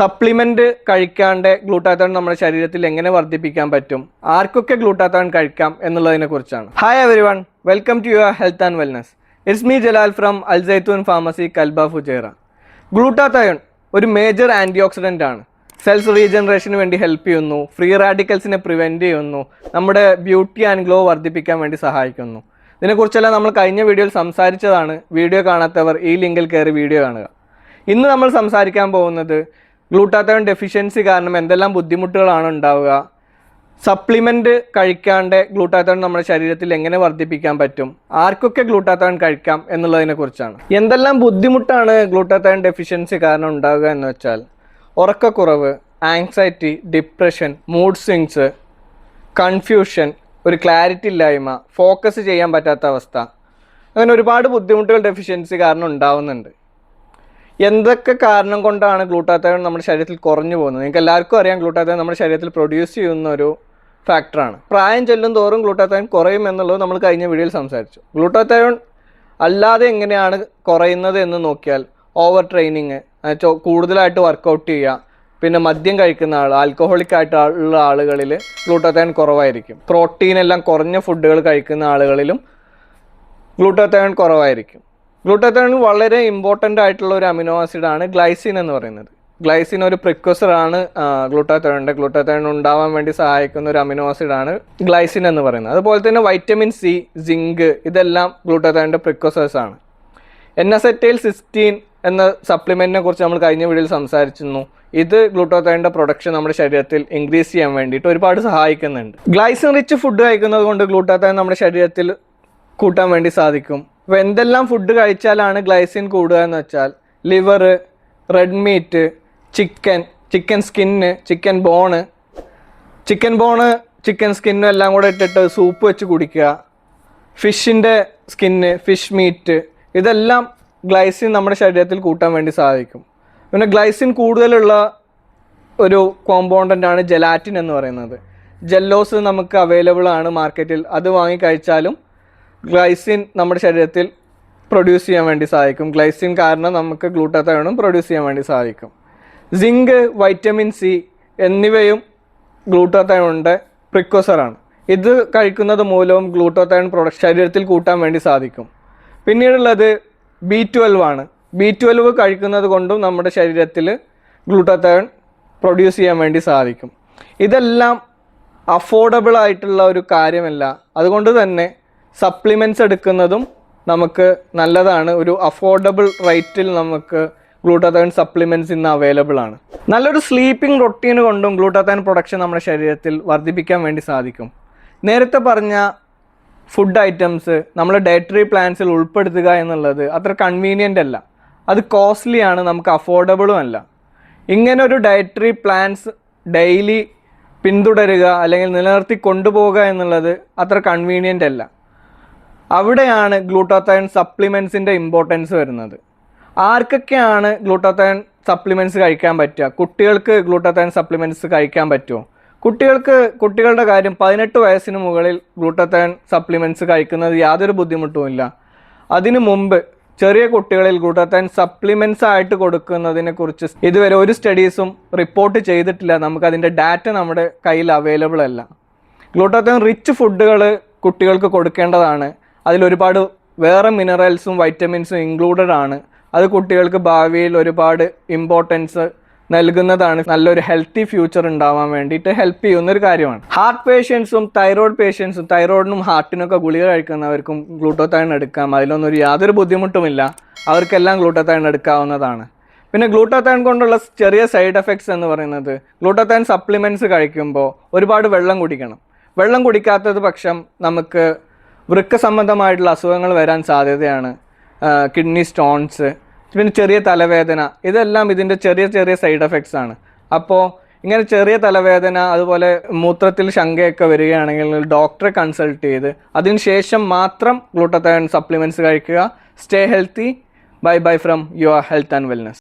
Supplement കഴിക്കാണ്ട് glutathione നമ്മുടെ ശരീരത്തിൽ എങ്ങനെ വർദ്ധിപ്പിക്കാൻ പറ്റും? ആർക്കൊക്കെ ഗ്ലൂട്ടാത്തോൺ കഴിക്കാം എന്നുള്ളതിനെ കുറിച്ചാണ്. Hi everyone welcome to your health and wellness it's me Jalal from Al Zaitoon pharmacy Kalba Fujairah glutathione ഒരു മേജർ ആന്റി ഓക്സിഡന്റ് ആണ്. സെൽസ് റീജനറേഷന് വേണ്ടി ഹെൽപ്പ് ചെയ്യുന്നു. ഫ്രീ റാഡിക്കൽസിനെ പ്രിവെന്റ് ചെയ്യുന്നു. നമ്മുടെ ബ്യൂട്ടി ആൻഡ് ഗ്ലോ വർദ്ധിപ്പിക്കാൻ വേണ്ടി സഹായിക്കുന്നു. ഇതിനെക്കുറിച്ചെല്ലാം നമ്മൾ കഴിഞ്ഞ വീഡിയോയിൽ സംസാരിച്ചതാണ്. വീഡിയോ കാണാത്തവർ ഈ ലിങ്കിൽ കയറി വീഡിയോ കാണുക. ഇന്ന് നമ്മൾ സംസാരിക്കാൻ പോകുന്നത് ഗ്ലൂട്ടാത്തോൺ ഡെഫിഷ്യൻസി കാരണം എന്തെല്ലാം ബുദ്ധിമുട്ടുകളാണ് ഉണ്ടാവുക. സപ്ലിമെന്റ് കഴിക്കാണ്ട് ഗ്ലൂട്ടാത്തോൺ നമ്മുടെ ശരീരത്തിൽ എങ്ങനെ വർദ്ധിപ്പിക്കാൻ പറ്റും? ആർക്കൊക്കെ ഗ്ലൂട്ടാത്തോൺ കഴിക്കാം എന്നുള്ളതിനെ കുറിച്ചാണ്. എന്തെല്ലാം ബുദ്ധിമുട്ടാണ് ഗ്ലൂട്ടാത്തോൺ ഡെഫിഷ്യൻസി കാരണം ഉണ്ടാവുക എന്ന് വെച്ചാൽ ഉറക്കക്കുറവ് anxiety depression mood swings confusion ഒരു ക്ലാരിറ്റി ഇല്ലായ്മ ഫോക്കസ് ചെയ്യാൻ പറ്റാത്ത അവസ്ഥ. അങ്ങനെ ഒരുപാട് ബുദ്ധിമുട്ടുകൾ ഡെഫിഷ്യൻസി കാരണം ഉണ്ടാവുന്നുണ്ട്. എന്തൊക്കെ കാരണം കൊണ്ടാണ് ഗ്ലൂട്ടാത്തയോൺ നമ്മുടെ ശരീരത്തിൽ കുറഞ്ഞു പോകുന്നത്? നിങ്ങൾക്ക് എല്ലാവർക്കും അറിയാം ഗ്ലൂട്ടാത്തയോൺ നമ്മുടെ ശരീരത്തിൽ പ്രൊഡ്യൂസ് ചെയ്യുന്ന ഒരു ഫാക്ടറാണ് പ്രായം ചെല്ലും തോറും ഗ്ലൂട്ടാത്തയോൺ കുറയും എന്നുള്ളത് നമ്മൾ കഴിഞ്ഞ വീഡിയോയിൽ സംസാരിച്ചു. ഗ്ലൂട്ടാത്തയോൺ അല്ലാതെ എങ്ങനെയാണ് കുറയുന്നത് എന്ന് നോക്കിയാൽ ഓവർ ട്രെയിനിങ് കൂടുതലായിട്ട് വർക്കൗട്ട് ചെയ്യുക പിന്നെ മദ്യം കഴിക്കുന്ന ആൾ ആൽക്കഹോളിക് ആയിട്ടുള്ള ആളുകളിൽ ഗ്ലൂട്ടാത്തയോൺ കുറവായിരിക്കും. പ്രോട്ടീൻ എല്ലാം കുറഞ്ഞ ഫുഡുകൾ കഴിക്കുന്ന ആളുകളിലും ഗ്ലൂട്ടാത്തയോൺ കുറവായിരിക്കും. ഗ്ലൂട്ടാത്തയോൺ വളരെ ഇമ്പോർട്ടന്റ് ആയിട്ടുള്ള ഒരു അമിനോ ആസിഡ് ആണ് ഗ്ലൈസിൻ എന്ന് പറയുന്നത്. ഗ്ലൈസിൻ ഒരു പ്രിക്വസർ ആണ് ഗ്ലൂട്ടാത്തയോണിന്റെ ഗ്ലൂട്ടാത്തയോൺ ഉണ്ടാവാൻ വേണ്ടി സഹായിക്കുന്ന ഒരു അമിനോ ആസിഡ് ആണ് ഗ്ലൈസിൻ എന്ന് പറയുന്നത്. അതുപോലെ തന്നെ വൈറ്റമിൻ സി സിങ്ക് ഇതെല്ലാം ഗ്ലൂട്ടാത്തോണിന്റെ പ്രിക്വസേഴ്സ് ആണ്. എൻ എസ് എറ്റൈൽ സിക്സ്റ്റീൻ എന്ന സപ്ലിമെന്റിനെ കുറിച്ച് നമ്മൾ കഴിഞ്ഞ വീഡിയോയിൽ സംസാരിച്ചിരുന്നു. ഇത് ഗ്ലൂട്ടോത്തോണിന്റെ പ്രൊഡക്ഷൻ നമ്മുടെ ശരീരത്തിൽ ഇൻക്രീസ് ചെയ്യാൻ വേണ്ടിയിട്ട് ഒരുപാട് സഹായിക്കുന്നുണ്ട്. ഗ്ലൈസിൻ റിച്ച് ഫുഡ് കഴിക്കുന്നത് കൊണ്ട് ഗ്ലൂട്ടോത്തോൺ നമ്മുടെ ശരീരത്തിൽ കൂട്ടാൻ വേണ്ടി സാധിക്കും. അപ്പോൾ എന്തെല്ലാം ഫുഡ് കഴിച്ചാലാണ് ഗ്ലൈസിൻ കൂടുക എന്ന് വെച്ചാൽ liver red meat chicken chicken skin chicken bone chicken bone chicken സ്കിന്നും എല്ലാം കൂടെ ഇട്ടിട്ട് സൂപ്പ് വെച്ച് കുടിക്കുക. ഫിഷിന്റെ സ്കിന്ന് ഫിഷ് മീറ്റ് ഇതെല്ലാം ഗ്ലൈസിൻ നമ്മുടെ ശരീരത്തിൽ കൂട്ടാൻ വേണ്ടി സാധിക്കും. പിന്നെ ഗ്ലൈസിൻ കൂടുതലുള്ള ഒരു കോമ്പൗണ്ടന്റ് ആണ് ജെലാറ്റിൻ എന്ന് പറയുന്നത്. ജെല്ലോസ് നമുക്ക് അവൈലബിൾ ആണ് മാർക്കറ്റിൽ അത് വാങ്ങി കഴിച്ചാലും ഗ്ലൈസിൻ നമ്മുടെ ശരീരത്തിൽ പ്രൊഡ്യൂസ് ചെയ്യാൻ വേണ്ടി സഹായിക്കും. ഗ്ലൈസിൻ കാരണം നമുക്ക് ഗ്ലൂട്ടാത്തയോണും പ്രൊഡ്യൂസ് ചെയ്യാൻ വേണ്ടി സഹായിക്കും. സിങ്ക് വൈറ്റമിൻ സി എന്നിവയും ഗ്ലൂട്ടാത്തയോണിന്റെ പ്രിക്കോസറാണ് ഇത് കഴിക്കുന്നത് മൂലവും ഗ്ലൂട്ടോത്തയോൺ പ്രൊഡക്ട് ശരീരത്തിൽ കൂട്ടാൻ വേണ്ടി സാധിക്കും. പിന്നീടുള്ളത് ബി ട്വൽവ് ആണ്. ബി ട്വൽവ് കഴിക്കുന്നത് കൊണ്ടും നമ്മുടെ ശരീരത്തിൽ ഗ്ലൂട്ടോത്തയോൺ പ്രൊഡ്യൂസ് ചെയ്യാൻ വേണ്ടി സാധിക്കും. ഇതെല്ലാം അഫോർഡബിൾ ആയിട്ടുള്ള ഒരു കാര്യമല്ല. അതുകൊണ്ട് തന്നെ സപ്ലിമെന്റ്സ് എടുക്കുന്നതും നമുക്ക് നല്ലതാണ്. ഒരു അഫോർഡബിൾ റേറ്റിൽ നമുക്ക് ഗ്ലൂട്ടാത്തയോൺ സപ്ലിമെന്റ്സ് ഇന്ന് അവൈലബിൾ ആണ്. നല്ലൊരു സ്ലീപ്പിംഗ് റൊട്ടീൻ കൊണ്ടും ഗ്ലൂട്ടാത്തയോൺ പ്രൊഡക്ഷൻ നമ്മുടെ ശരീരത്തിൽ വർദ്ധിപ്പിക്കാൻ വേണ്ടി സാധിക്കും. നേരത്തെ പറഞ്ഞ ഫുഡ് ഐറ്റംസ് നമ്മൾ ഡയറ്ററി പ്ലാൻസിൽ ഉൾപ്പെടുത്തുക എന്നുള്ളത് അത്ര കൺവീനിയന്റ് അല്ല. അത് കോസ്റ്റ്ലി ആണ് നമുക്ക് അഫോർഡബിളും അല്ല. ഇങ്ങനെ ഒരു ഡയറ്ററി പ്ലാൻസ് ഡെയിലി പിന്തുടരുക അല്ലെങ്കിൽ നിലനിർത്തി കൊണ്ടുപോകുക എന്നുള്ളത് അത്ര കൺവീനിയന്റ് അല്ല. അവിടെയാണ് ഗ്ലൂട്ടാത്തയൺ സപ്ലിമെൻസിന്റെ ഇമ്പോർട്ടൻസ് വരുന്നത്. ആർക്കൊക്കെയാണ് ഗ്ലൂട്ടാത്തയൺ സപ്ലിമെന്റ്സ് കഴിക്കാൻ പറ്റുക? കുട്ടികൾക്ക് ഗ്ലൂട്ടാത്തയൺ സപ്ലിമെന്റ്സ് കഴിക്കാൻ പറ്റുമോ? കുട്ടികൾക്ക് കുട്ടികളുടെ കാര്യം പതിനെട്ട് വയസ്സിന് മുകളിൽ ഗ്ലൂട്ടത്തയൺ സപ്ലിമെന്റ്സ് കഴിക്കുന്നത് യാതൊരു ബുദ്ധിമുട്ടുമില്ല അതിനു മുമ്പ് ചെറിയ കുട്ടികളിൽ ഗ്ലൂട്ടത്തയൺ സപ്ലിമെന്റ്സ് ആയിട്ട് കൊടുക്കുന്നതിനെ കുറിച്ച് ഇതുവരെ ഒരു സ്റ്റഡീസും റിപ്പോർട്ട് ചെയ്തിട്ടില്ല. നമുക്ക് അതിന്റെ ഡാറ്റ നമ്മുടെ കയ്യിൽ അവൈലബിൾ അല്ല. ഗ്ലൂട്ടത്തയൺ റിച്ച് ഫുഡുകൾ കുട്ടികൾക്ക് കൊടുക്കേണ്ടതാണ്. അതിലൊരുപാട് വേറെ മിനറൽസും വൈറ്റമിൻസും ഇൻക്ലൂഡഡ് ആണ്. അത് കുട്ടികൾക്ക് ഭാവിയിൽ ഒരുപാട് ഇമ്പോർട്ടൻസ് നൽകുന്നതാണ്. നല്ലൊരു ഹെൽത്തി ഫ്യൂച്ചർ ഉണ്ടാവാൻ വേണ്ടിയിട്ട് ഹെൽപ്പ് ചെയ്യുന്ന ഒരു കാര്യമാണ് ഹാർട്ട് പേഷ്യൻസും തൈറോയ്ഡ് പേഷ്യൻസും തൈറോയിഡിനും ഹാർട്ടിനൊക്കെ ഗുളിക കഴിക്കുന്നവർക്കും ഗ്ലൂട്ടോതൈൻ എടുക്കാം. അതിലൊന്നും ഒരു യാതൊരു ബുദ്ധിമുട്ടുമില്ല. അവർക്കെല്ലാം ഗ്ലൂട്ടോതൈൻ എടുക്കാവുന്നതാണ്. പിന്നെ ഗ്ലൂട്ടോതൈൻ കൊണ്ടുള്ള ചെറിയ സൈഡ് എഫക്ട്സ് എന്ന് പറയുന്നത് ഗ്ലൂട്ടോതൈൻ സപ്ലിമെന്റ്സ് കഴിക്കുമ്പോൾ ഒരുപാട് വെള്ളം കുടിക്കണം. വെള്ളം കുടിക്കാത്തത് പക്ഷം നമുക്ക് വൃക്ക സംബന്ധമായിട്ടുള്ള അസുഖങ്ങൾ വരാൻ സാധ്യതയാണ് കിഡ്നി സ്റ്റോൺസ് പിന്നെ ചെറിയ തലവേദന. ഇതെല്ലാം ഇതിന്റെ ചെറിയ ചെറിയ സൈഡ് എഫക്ട്സ് ആണ്. അപ്പോൾ ഇങ്ങനെ ചെറിയ തലവേദന അതുപോലെ മൂത്രത്തിൽ ശങ്കയൊക്കെ വരികയാണെങ്കിൽ ഡോക്ടറെ കൺസൾട്ട് ചെയ്ത് അതിനുശേഷം മാത്രം ഗ്ലൂട്ടത്തയൺ സപ്ലിമെന്റ്സ് കഴിക്കുക. Stay healthy bye bye from your health and wellness